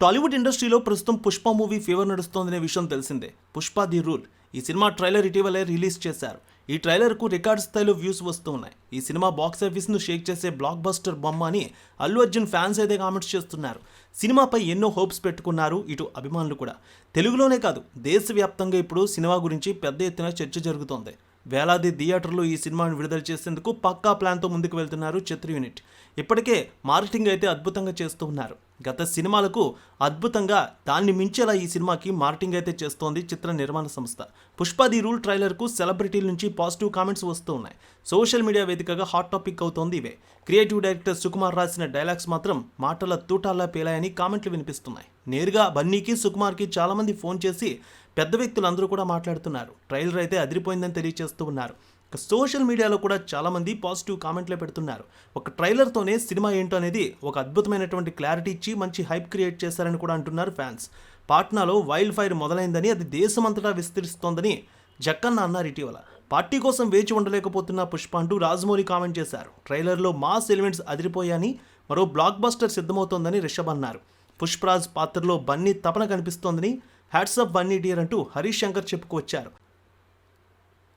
టాలీవుడ్ ఇండస్ట్రీలో ప్రస్తుతం Pushpa movie fever నడుస్తోందనే విషయం తెలిసిందే. Pushpa the rule. ఈ సినిమా ట్రైలర్ ఇటీవలే రిలీజ్ చేశారు. ఈ ట్రైలర్కు రికార్డ్ స్థాయిలో వ్యూస్ వస్తూ ఉన్నాయి ఈ సినిమా బాక్సాఫీస్ను షేక్ చేసే బ్లాక్ బస్టర్ బొమ్మ అని అల్లు అర్జున్ ఫ్యాన్స్ అయితే కామెంట్స్ చేస్తున్నారు. సినిమాపై ఎన్నో హోప్స్ పెట్టుకున్నారు ఇటు అభిమానులు కూడా. తెలుగులోనే కాదు దేశవ్యాప్తంగా ఇప్పుడు సినిమా గురించి పెద్ద ఎత్తున చర్చ జరుగుతోంది. వేలాది థియేటర్లు ఈ సినిమాను విడుదల చేసేందుకు పక్కా ప్లాన్తో ముందుకు వెళ్తున్నారు చిత్ర యూనిట్. ఇప్పటికే మార్కెటింగ్ అయితే అద్భుతంగా చేస్తూ ఉన్నారు. గత సినిమాలకు అద్భుతంగా దాన్ని మించేలా ఈ సినిమాకి మార్కెటింగ్ అయితే చేస్తోంది చిత్ర నిర్మాణ సంస్థ. పుష్ప ది రూల్ ట్రైలర్కు సెలబ్రిటీల నుంచి పాజిటివ్ కామెంట్స్ వస్తూ ఉన్నాయి సోషల్ మీడియా వేదికగా హాట్ టాపిక్ అవుతోంది ఇవే. క్రియేటివ్ డైరెక్టర్ సుకుమార్ రాసిన డైలాగ్స్ మాత్రం మాటల తూటాల్లా పేలాయని కామెంట్లు వినిపిస్తున్నాయి. నేరుగా బన్నీకి సుకుమార్కి చాలామంది ఫోన్ చేసి పెద్ద వ్యక్తులు అందరూ కూడా మాట్లాడుతున్నారు. ట్రైలర్ అయితే అదిరిపోయిందని తెలియజేస్తూ ఉన్నారు. సోషల్ మీడియాలో కూడా చాలామంది పాజిటివ్ కామెంట్లే పెడుతున్నారు. ఒక ట్రైలర్తోనే సినిమా ఏంటో అనేది ఒక అద్భుతమైనటువంటి క్లారిటీ ఇచ్చి మంచి హైప్ క్రియేట్ చేశారని కూడా అంటున్నారు ఫ్యాన్స్. పాట్నాలో వైల్డ్ ఫైర్ మొదలైందని అది దేశమంతటా విస్తరిస్తోందని జక్కన్న అన్నారు ఇటీవల. పార్టీ కోసం వేచి ఉండలేకపోతున్న పుష్ప అంటూ రాజమౌళి కామెంట్ చేశారు. ట్రైలర్లో మాస్ ఎలిమెంట్స్ అదిరిపోయాయని మరో బ్లాక్ బస్టర్ సిద్ధమవుతోందని రిషబ్ అన్నారు. పుష్పరాజ్ పాత్రలో బన్నీ తపన కనిపిస్తోందని హ్యాట్సప్ బన్నీ డియర్ అంటూ హరీష్ శంకర్ చెప్పుకొచ్చారు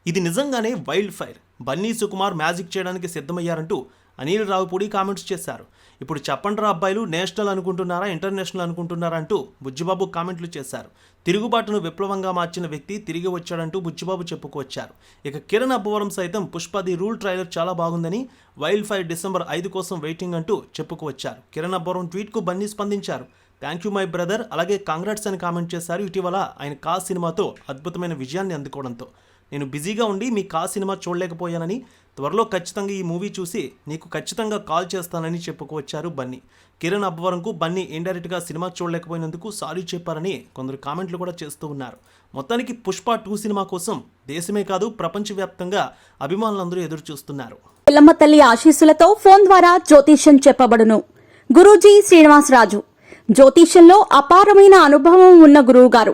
ఇది నిజంగానే wild fire. Bunny Sukumar magic చేయడానికి సిద్ధమయ్యారంటూ అనిల్ రావుపూడి కామెంట్స్ చేశారు. ఇప్పుడు చెప్పండ్రా అబ్బాయిలు నేషనల్ అనుకుంటున్నారా ఇంటర్నేషనల్ అనుకుంటున్నారా అంటూ బుజ్జిబాబు కామెంట్లు చేశారు. తిరుగుబాటును విప్లవంగా మార్చిన వ్యక్తి తిరిగి వచ్చాడంటూ బుజ్జిబాబు చెప్పుకొచ్చారు. ఇక కిరణ్ అబ్బవరం సైతం పుష్పది రూల్ ట్రైలర్ చాలా బాగుందని వైల్డ్ ఫైర్ డిసెంబర్ ఐదు కోసం వెయిటింగ్ అంటూ చెప్పుకువచ్చారు కిరణ్ అబ్బవరం ట్వీట్కు బన్నీ స్పందించారు. థ్యాంక్ యూ మై బ్రదర్ అలాగే కాంగ్రాట్స్ అని కామెంట్ చేశారు. ఇటీవల ఆయన కా సినిమాతో అద్భుతమైన విజయాన్ని అందుకోవడంతో. నేను బిజీగా ఉండి మీ కా సినిమా చూడలేకపోయానని త్వరలో ఖచ్చితంగా ఈ మూవీ చూసి నీకు ఖచ్చితంగా కాల్ చేస్తానని చెప్పుకొచ్చారు బన్నీ. కిరణ్ అబ్బవరంకు బన్నీ ఇండైరెక్ట్గా సినిమా చూడలేకపోయినందుకు సారీ చెప్పారని కొందరు కామెంట్లు కూడా చేస్తూ ఉన్నారు. మొత్తానికి పుష్ప టూ సినిమా కోసం దేశమే కాదు ప్రపంచవ్యాప్తంగా అభిమానులందరూ ఎదురు చూస్తున్నారు పిల్లమ్మ తల్లి ఆశీస్సులతో ఫోన్ ద్వారా జ్యోతిష్యం చెప్పబడును. గురూజీ శ్రీనివాసరాజు. జ్యోతిష్యంలో అపారమైన అనుభవం ఉన్న గురువు గారు